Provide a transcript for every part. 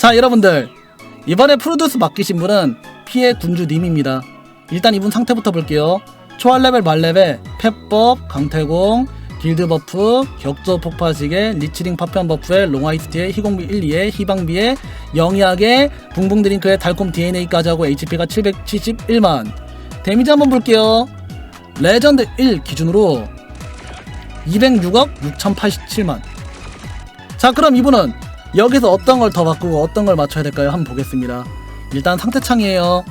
자 여러분들. 이번에 프로듀스 맡기신 분은 피해 군주님입니다. 일단 이분 상태부터 볼게요. 초알레벨 말레벨 펫법 강태공 길드 버프 격조 폭파시계 리치링 파편 버프에 롱아이스티에 희공비 1, 2에 희방비에 영약에 붕붕 드링크에 달콤 DNA까지 하고 HP가 771만. 데미지 한번 볼게요. 레전드 1 기준으로 206억 6087만. 자 그럼 이분은 여기서 어떤 걸 더 바꾸고 어떤 걸 맞춰야 될까요? 한번 보겠습니다. 일단 상태 창이에요.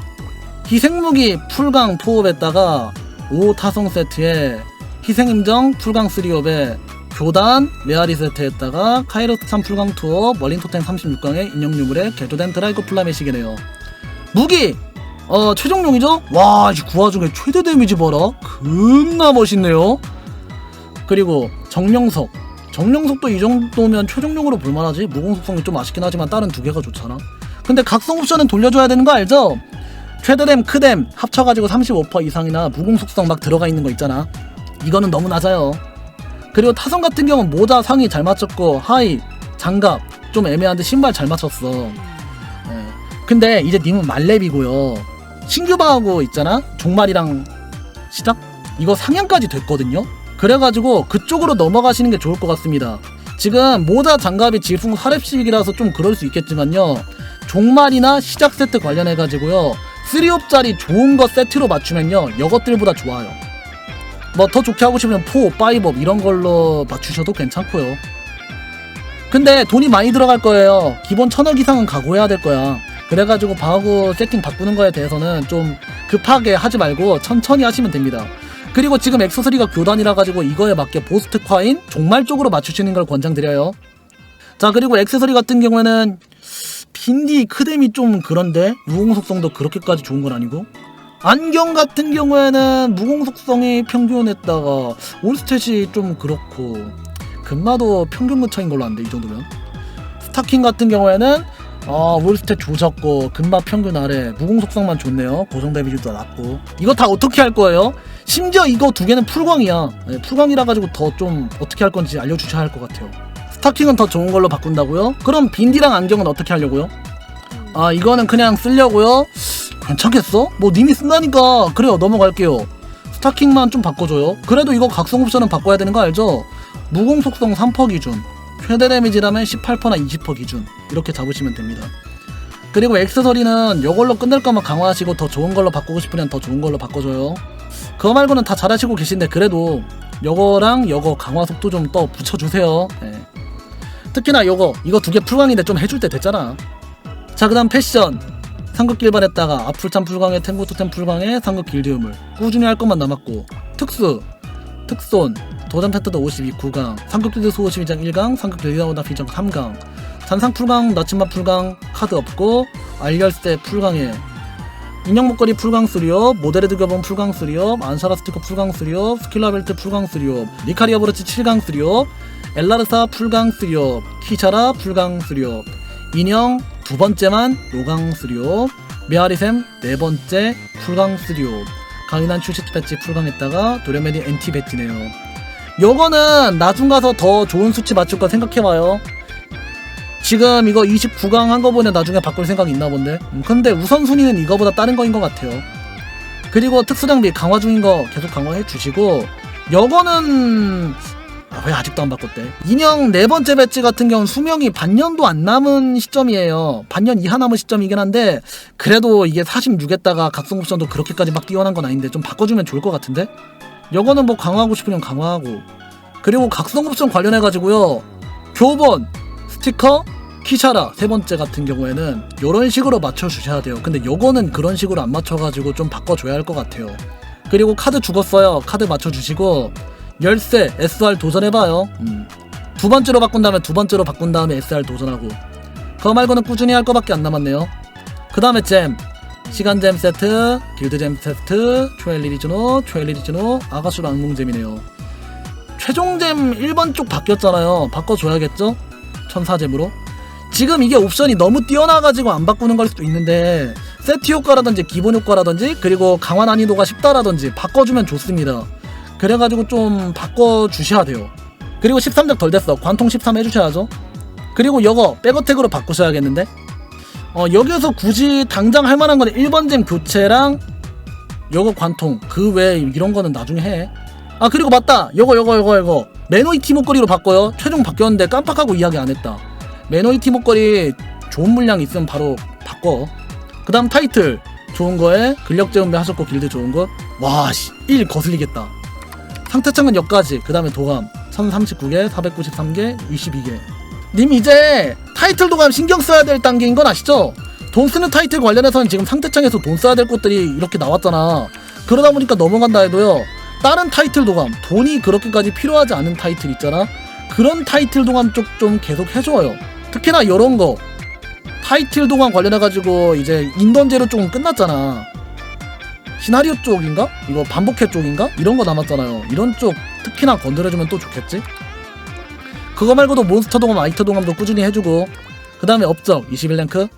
희생무기 풀강 포업에다가 5 타성 세트에 희생임정 풀강 3옵에 교단 메아리 세트에다가 카이로스 3 풀강 투어 멀린 토템 36강에 인형 유물에 개조된 드라이거 플라메식이네요. 무기! 어 최종용이죠? 와, 이 와중에 최대 데미지 봐라. 겁나 멋있네요. 그리고 정령석 정령석도 이 정도면 최종용으로 볼만하지? 무공 속성이 좀 아쉽긴 하지만 다른 두 개가 좋잖아. 근데 각성 옵션은 돌려줘야 되는 거 알죠? 최대댐 크댐 합쳐가지고 35% 이상이나 무공 속성 막 들어가 있는 거 있잖아. 이거는 너무 낮아요. 그리고 타성 같은 경우는 모자 상의 잘 맞췄고 하이 장갑 좀 애매한데 신발 잘 맞췄어. 예. 근데 이제 님은 말렙이고요. 신규바하고 있잖아? 종말이랑 시작? 이거 상향까지 됐거든요 그래가지고 그쪽으로 넘어가시는 게 좋을 것 같습니다. 지금 모자 장갑이 질풍 사렙식이라서 좀 그럴 수 있겠지만요. 종말이나 시작 세트 관련해가지고요. 3옵짜리 좋은 거 세트로 맞추면요. 이것들보다 좋아요. 뭐 더 좋게 하고 싶으면 4, 5업 이런 걸로 맞추셔도 괜찮고요. 근데 돈이 많이 들어갈 거예요. 기본 천억 이상은 각오해야 될 거야. 그래가지고 바하고 세팅 바꾸는 거에 대해서는 좀 급하게 하지 말고 천천히 하시면 됩니다. 그리고 지금 액세서리가 교단이라 가지고 이거에 맞게 보스 특화인 종말 쪽으로 맞추시는 걸 권장드려요. 자 그리고 액세서리 같은 경우에는 빈디 크뎀이 좀 그런데 무공 속성도 그렇게까지 좋은 건 아니고 안경 같은 경우에는 무공 속성이 평균했다가 올스탯이 좀 그렇고 금마도 평균 근처인 걸로 안돼 이 정도면 스타킹 같은 경우에는 어, 올스탯 조졌고 금마 평균 아래 무공 속성만 좋네요 고정 데미지도 낮고 이거 다 어떻게 할 거예요? 심지어 이거 두 개는 풀광이야. 네, 풀광이라 가지고 더 좀 어떻게 할 건지 알려주셔야 할 것 같아요. 스타킹은 더 좋은 걸로 바꾼다고요? 그럼 빈디랑 안경은 어떻게 하려고요? 아 이거는 그냥 쓰려고요? 괜찮겠어? 뭐 님이 쓴다니까 그래요 넘어갈게요. 스타킹만 좀 바꿔줘요. 그래도 이거 각성 옵션은 바꿔야 되는 거 알죠? 무공 속성 3% 기준, 최대 데미지라면 18%나 20% 기준 이렇게 잡으시면 됩니다. 그리고 액세서리는 이걸로 끝낼 거면 강화하시고 더 좋은 걸로 바꾸고 싶으면 더 좋은 걸로 바꿔줘요. 그거 말고는 다 잘하시고 계신데 그래도 요거랑 요거 강화 속도 좀 더 붙여주세요. 네. 특히나 요거 이거 두 개 풀광인데 좀 해줄 때 됐잖아. 자 그 다음 패션. 상급 길반 했다가 아풀참 풀광에 탱고토템 풀광에 상급 길드유물 꾸준히 할 것만 남았고. 특수. 특손. 도전 패트도 52 9강. 상급 길드 수 52장 1강 상급 길드 나오다 비정 3강. 잔상 풀강 나침마 풀강 카드 없고 알열쇠 풀강에 인형 목걸이 풀강 수리업, 모델헤드 교본 풀강 수리업, 안사라 스티커 풀강 수리업, 스킬라 벨트 풀강 수리업, 리카리아 브러치 7강 수리업, 엘라르사 풀강 수리업, 키차라 풀강 수리업, 인형 두 번째만 노강 수리업, 메아리샘 네 번째 풀강 수리업, 강인한 출시 배치 풀강했다가 도레메디 엔티 배치네요. 요거는 나중 가서 더 좋은 수치 맞출 거 생각해봐요. 지금 이거 29강 한 거보다 나중에 바꿀 생각이 있나 본데. 음, 근데 우선순위는 이거보다 다른 거인 것 같아요. 그리고 특수장비 강화 중인 거 계속 강화해 주시고 여거는 아, 왜 아직도 안 바꿨대? 인형 네 번째 배치 같은 경우는 수명이 반년도 안 남은 시점이에요. 반년 이하 남은 시점이긴 한데 그래도 이게 46에다가 각성 옵션도 그렇게까지 막 뛰어난 건 아닌데 좀 바꿔주면 좋을 것 같은데? 여거는 뭐 강화하고 싶으면 강화하고. 그리고 각성 옵션 관련해 가지고요. 교본 스티커 키샤라 세 번째 같은 경우에는 이런 식으로 맞춰주셔야 돼요. 근데 요거는 그런 식으로 안 맞춰가지고 좀 바꿔줘야 할 것 같아요. 그리고 카드 죽었어요. 카드 맞춰주시고 열쇠 SR 도전해봐요. 음. 두 번째로 바꾼 다음에 두 번째로 바꾼 다음에 SR 도전하고 그거 말고는 꾸준히 할 거밖에 안 남았네요. 그 다음에 잼 시간 잼 세트, 길드 잼 세트, 초엘리리즈노, 초엘리리즈노, 아가슈 랑몽잼이네요. 최종 잼 1번 쪽 바뀌었잖아요. 바꿔줘야겠죠? 천사잼으로? 지금 이게 옵션이 너무 뛰어나가지고 안 바꾸는 걸 수도 있는데 세트 효과라든지 기본 효과라든지 그리고 강화 난이도가 쉽다라든지 바꿔주면 좋습니다. 그래가지고 좀 바꿔주셔야 돼요. 그리고 13작 덜 됐어. 관통 13 해주셔야죠. 그리고 이거 백어택으로 바꾸셔야겠는데? 어, 여기서 굳이 당장 할 만한 건 1번 잼 교체랑 요거 관통 그 외에 이런 거는 나중에 해. 아 그리고 맞다! 요거 요거 요거 요거 매너이티 목걸이로 바꿔요. 최종 바뀌었는데 깜빡하고 이야기 안 했다. 매너이티 목걸이 좋은 물량 있으면 바로 바꿔. 그 다음 타이틀. 좋은 거에 근력 재운배 하셨고 길드 좋은 것와씨 1 거슬리겠다. 상태창은 여기까지. 그 다음에 도감. 1039개 493개 22개. 님 이제 타이틀 도감 신경 써야 될 단계인 건 아시죠? 돈 쓰는 타이틀 관련해서는 지금 상태창에서 돈 써야 될 것들이 이렇게 나왔잖아. 그러다 보니까 넘어간다 해도요 다른 타이틀 도감 돈이 그렇게까지 필요하지 않은 타이틀 있잖아? 그런 타이틀 도감 쪽 좀 계속 해줘요. 특히나 이런 거. 타이틀 도감 관련해가지고 이제 인던제로 조금 끝났잖아. 시나리오 쪽인가? 이거 반복회 쪽인가? 이런 거 남았잖아요. 이런 쪽 특히나 건드려주면 또 좋겠지? 그거 말고도 몬스터 동감, 아이터 동감도 꾸준히 해주고. 그 다음에 업적 21랭크.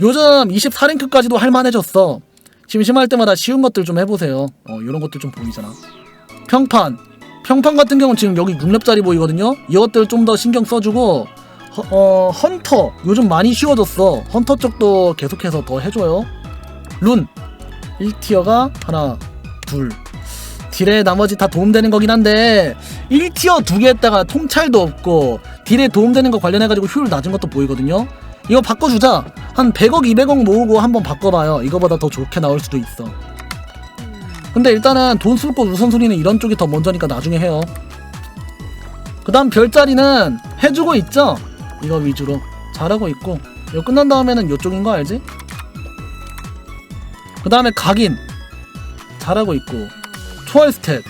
요즘 24랭크까지도 할만해졌어. 심심할 때마다 쉬운 것들 좀 해보세요. 어 이런 것들 좀 보이잖아 평판. 평판 같은 경우는 지금 여기 6렙짜리 보이거든요? 이것들 좀 더 신경 써주고 허, 어 헌터. 요즘 많이 쉬워졌어. 헌터 쪽도 계속해서 더 해줘요. 룬. 1티어가 하나 둘. 딜에 나머지 다 도움되는 거긴 한데 1티어 두 개 했다가 통찰도 없고 딜에 도움되는 거 관련해가지고 효율 낮은 것도 보이거든요? 이거 바꿔주자. 한 100억 200억 모으고 한번 바꿔봐요. 이거보다 더 좋게 나올 수도 있어 근데 일단은 돈 쓸 곳 우선순위는 이런 쪽이 더 먼저니까 나중에 해요. 그 다음 별자리는 해주고 있죠? 이거 위주로. 잘하고 있고. 이거 끝난 다음에는 이쪽인 거 알지? 그 다음에 각인. 잘하고 있고. 초월 스탯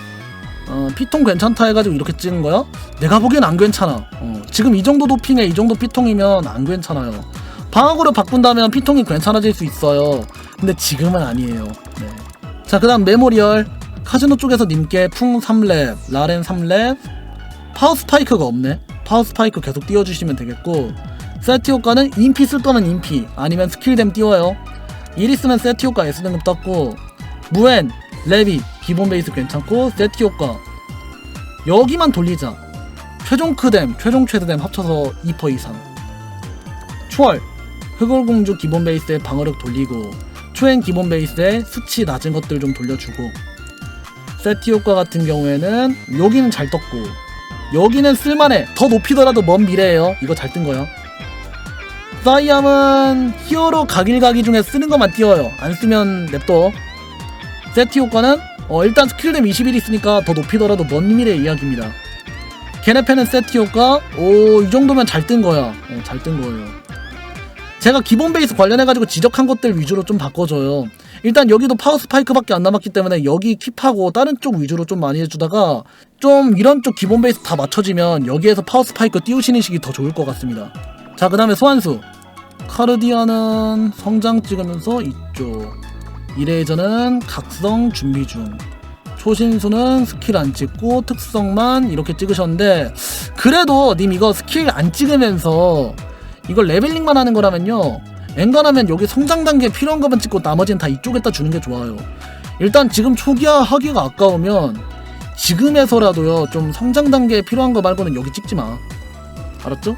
어, 피통 괜찮다 해가지고 이렇게 찍은 거야? 내가 보기엔 안 괜찮아. 어, 지금 이 정도 도핑에 이 정도 피통이면 안 괜찮아요. 방학으로 바꾼다면 피통이 괜찮아질 수 있어요. 근데 지금은 아니에요. 네. 자, 그 다음 메모리얼. 카지노 쪽에서 님께 풍 3렙, 라렌 3렙, 파워 스파이크가 없네. 파워 스파이크 계속 띄워주시면 되겠고, 세트 효과는 인피 쓸 거는 인피, 아니면 스킬댐 띄워요. 일 있으면 세트 효과 S등급 떴고, 무엔, 레비, 기본 베이스 괜찮고, 세트 효과. 여기만 돌리자. 최종 크댐, 최종 최대댐 합쳐서 2% 이상. 초월, 흑월공주 기본 베이스에 방어력 돌리고, 초행 기본 베이스에 수치 낮은 것들 좀 돌려주고 세티 효과 같은 경우에는 여기는 잘 떴고 여기는 쓸만해. 더 높이더라도 먼 미래에요. 이거 잘 뜬 거야 사이암은 히어로 가길가기 중에 쓰는 것만 띄워요. 안 쓰면 냅둬. 세티 효과는 어, 일단 스킬댐 21 있으니까 더 높이더라도 먼 미래 이야기입니다. 케네페는 세티 효과 오 이 정도면 잘 뜬 거야. 어, 잘뜬 거예요 제가 기본 베이스 관련해가지고 지적한 것들 위주로 좀 바꿔줘요. 일단 여기도 파워 스파이크밖에 안 남았기 때문에 여기 킵하고 다른 쪽 위주로 좀 많이 해주다가 좀 이런 쪽 기본 베이스 다 맞춰지면 여기에서 파워 스파이크 띄우시는 식이 더 좋을 것 같습니다. 자, 그 다음에 소환수. 카르디아는 성장 찍으면서 이쪽. 이레이저는 각성 준비 중. 초신수는 스킬 안 찍고 특성만 이렇게 찍으셨는데 그래도 님 이거 스킬 안 찍으면서 이걸 레벨링만 하는 거라면요. 엔간하면 여기 성장 단계 필요한 것만 찍고 나머지는 다 이쪽에다 주는 게 좋아요. 일단 지금 초기화 하기가 아까우면 지금에서라도요 좀 성장 단계에 필요한 거 말고는 여기 찍지 마. 알았죠?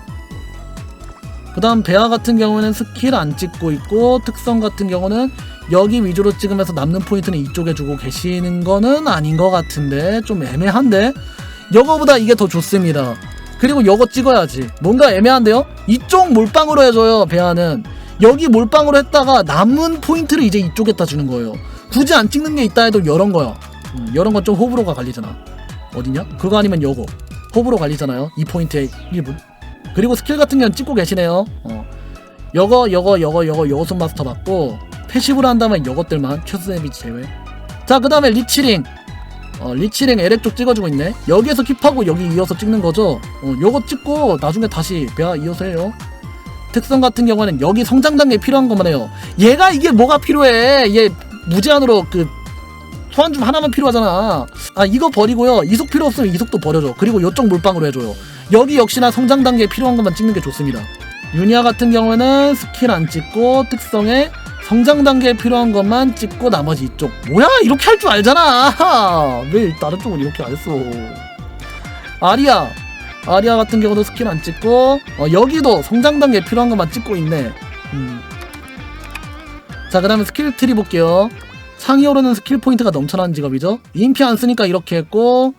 그 다음 베아 같은 경우는 스킬 안 찍고 있고 특성 같은 경우는 여기 위주로 찍으면서 남는 포인트는 이쪽에 주고 계시는 거는 아닌 것 같은데 좀 애매한데? 이거보다 이게 더 좋습니다 그리고 요거 찍어야지. 뭔가 애매한데요? 이쪽 몰빵으로 해줘요 배아는. 여기 몰빵으로 했다가 남은 포인트를 이제 이쪽에다 주는 거예요. 굳이 안 찍는 게 있다 해도 이런 거야 음, 이런 건 좀 호불호가 갈리잖아. 어디냐? 그거 아니면 요거. 호불호 갈리잖아요 이 포인트의 1분 그리고 스킬 같은 경우는 찍고 계시네요. 어. 요거 요거 요거 요거 요소 마스터 받고 패시브로 한다면 요것들만 최소 데미지 제외. 자 그 다음에 리치링 어, 리치링 LF 쪽 찍어주고 있네. 여기에서 킵하고 여기 이어서 찍는 거죠. 어, 요거 찍고 나중에 다시 배아 이어서 해요. 특성 같은 경우는 여기 성장 단계에 필요한 것만 해요. 얘가 이게 뭐가 필요해? 얘 무제한으로 그 소환 좀 하나만 필요하잖아. 아 이거 버리고요. 이속 필요 없으면 이속도 버려줘. 그리고 요쪽 물방으로 해줘요. 여기 역시나 성장 단계에 필요한 것만 찍는 게 좋습니다. 유니아 같은 경우에는 스킬 안 찍고 특성에 성장 단계에 필요한 것만 찍고 나머지 이쪽 뭐야 이렇게 할 줄 알잖아 왜 다른 쪽은 이렇게 안 했어 아리아 아리아 같은 경우도 스킬 안 찍고 어, 여기도 성장 단계에 필요한 것만 찍고 있네 음. 자, 그 다음에 스킬 트리 볼게요. 상위 오르는 스킬 포인트가 넘쳐나는 직업이죠. 인피 안 쓰니까 이렇게 했고,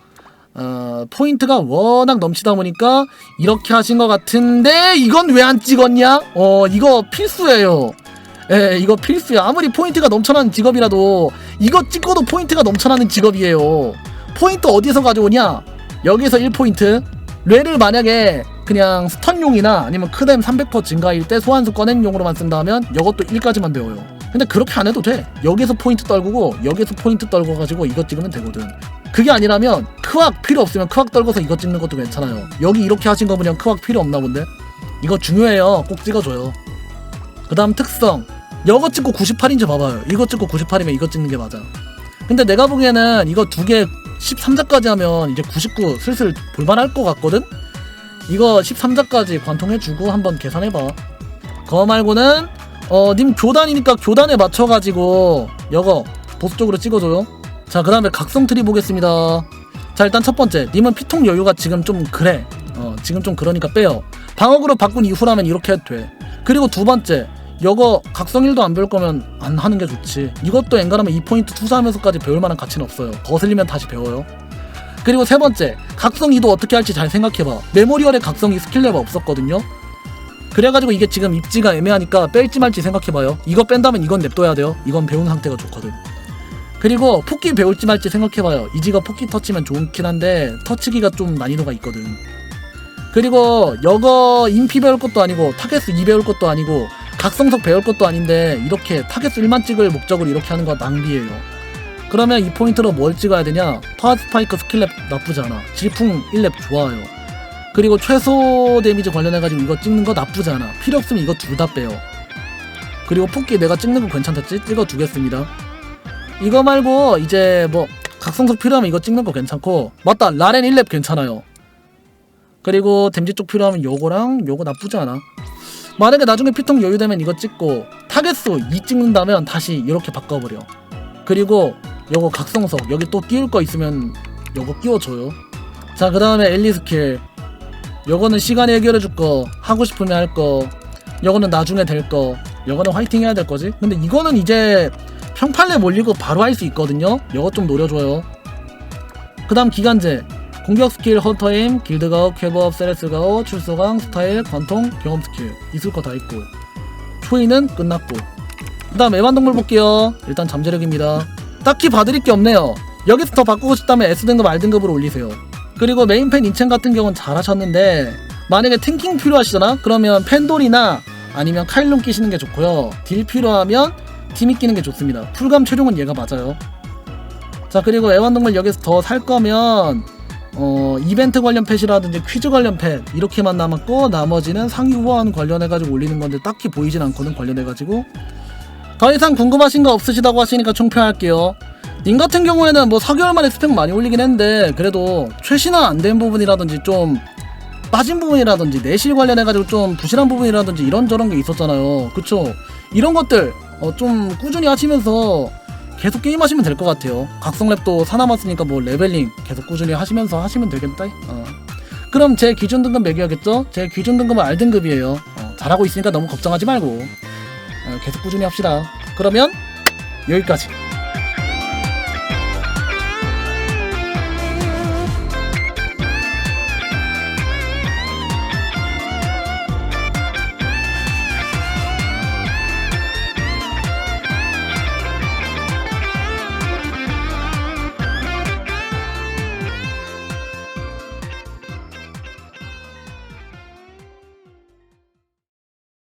어, 포인트가 워낙 넘치다 보니까 이렇게 하신 것 같은데, 이건 왜 안 찍었냐? 어, 이거 필수예요. 예, 이거 필수야. 아무리 포인트가 넘쳐나는 직업이라도, 이거 찍고도 포인트가 넘쳐나는 직업이에요. 포인트 어디서 가져오냐? 여기서 1포인트. 뇌를 만약에 그냥 스턴용이나 아니면 크뎀 300% 증가일 때 소환수 꺼낸 용으로만 쓴다면 이것도 1까지만 배워요. 근데 그렇게 안 해도 돼. 여기서 포인트 떨구고 여기서 포인트 떨궈가지고 이거 찍으면 되거든. 그게 아니라면 크왁 필요 없으면 크왁 떨궈서 이거 찍는 것도 괜찮아요. 여기 이렇게 하신 거 보면 크왁 필요 없나 본데? 이거 중요해요. 꼭 찍어줘요. 그 다음 특성. 이거 찍고 98인지 봐봐요. 이거 찍고 98이면 이거 찍는 게 맞아. 근데 내가 보기에는 이거 두 개 13자까지 하면 이제 99 슬슬 볼만할 것 같거든? 이거 13자까지 관통해주고 한번 계산해봐. 그거 말고는 어, 님 교단이니까 교단에 맞춰가지고 여거 보스 쪽으로 찍어줘요. 자, 그 다음에 각성 트리 보겠습니다. 자, 일단 첫 번째, 님은 피통 여유가 지금 좀 그래. 어, 지금 좀 그러니까 빼요. 방어구로 바꾼 이후라면 이렇게 해도 돼. 그리고 두 번째, 여거 각성 1도 안 배울 거면 안 하는 게 좋지. 이것도 엔간하면 2포인트 투사하면서까지 배울 만한 가치는 없어요. 거슬리면 다시 배워요. 그리고 세 번째, 각성 2도 어떻게 할지 잘 생각해봐. 메모리얼에 각성 2 스킬 레버 없었거든요. 그래가지고 이게 지금 입지가 애매하니까 뺄지 말지 생각해봐요. 이거 뺀다면 이건 냅둬야 돼요. 이건 배운 상태가 좋거든. 그리고 폭기 배울지 말지 생각해봐요. 이지가 폭기 터치면 좋긴 한데 터치기가 좀 난이도가 있거든. 그리고 여거 인피 배울 것도 아니고 타겟수 2 배울 것도 아니고 각성석 배울 것도 아닌데 이렇게 타겟수 1만 찍을 목적으로 이렇게 하는 거 낭비예요. 그러면 이 포인트로 뭘 찍어야 되냐? 파워 스파이크 스킬랩 나쁘지 않아. 질풍 1랩 좋아요. 그리고 최소 데미지 관련해가지고 이거 찍는 거 나쁘지 않아. 필요 없으면 이거 둘 다 빼요. 그리고 폭기 내가 찍는 거 괜찮겠지? 찍어 두겠습니다. 이거 말고 이제 뭐 각성석 필요하면 이거 찍는 거 괜찮고 맞다 라렌 1랩 괜찮아요. 그리고 댐지 쪽 필요하면 요거랑 요거 나쁘지 않아. 만약에 나중에 피통 여유되면 이거 찍고 타겟수 2 찍는다면 다시 이렇게 바꿔버려. 그리고 요거 각성석 여기 또 끼울 거 있으면 요거 끼워줘요. 자 그 다음에 엘리 스킬 요거는 시간이 해결해 줄 거 하고 싶으면 할 거 요거는 나중에 될거 요거는 화이팅 해야 될 거지. 근데 이거는 이제 평판에 몰리고 바로 할 수 있거든요. 요거 좀 노려줘요. 그 다음 기간제 공격 스킬 헌터임 길드가우 쾌법 세레스가우 출소강 스타일 관통 경험 스킬. 있을 거 다 있고. 초이는 끝났고. 그 다음 애완동물 볼게요. 일단 잠재력입니다. 딱히 봐드릴 게 없네요. 여기서 더 바꾸고 싶다면 S등급 R등급으로 올리세요. 그리고 메인팬 인첸 같은 경우는 잘하셨는데 만약에 탱킹 필요하시잖아? 그러면 펜돌이나 아니면 카일론 끼시는 게 좋고요. 딜 필요하면 팀이 끼는 게 좋습니다. 풀감 최종은 얘가 맞아요. 자 그리고 애완동물 여기서 더 살 거면 어 이벤트 관련 펫이라든지 퀴즈 관련 펫 이렇게만 남았고 나머지는 상위 후원 관련해가지고 올리는 건데 딱히 보이진 않거든 관련해가지고. 더 이상 궁금하신 거 없으시다고 하시니까 총평할게요. 님 같은 경우에는 뭐 4개월 만에 스펙 많이 올리긴 했는데 그래도 최신화 안 된 부분이라든지 좀 빠진 부분이라든지 내실 관련해가지고 좀 부실한 부분이라든지 이런저런 게 있었잖아요. 그쵸? 이런 것들 어, 좀 꾸준히 하시면서 계속 게임하시면 될 것 같아요. 각성랩도 사남았으니까 뭐 레벨링 계속 꾸준히 하시면서 하시면 되겠다. 어. 그럼 제 기준 등급 매겨야겠죠? 제 기준 등급은 R등급이에요. 어, 잘하고 있으니까 너무 걱정하지 말고. 어, 계속 꾸준히 합시다. 그러면 여기까지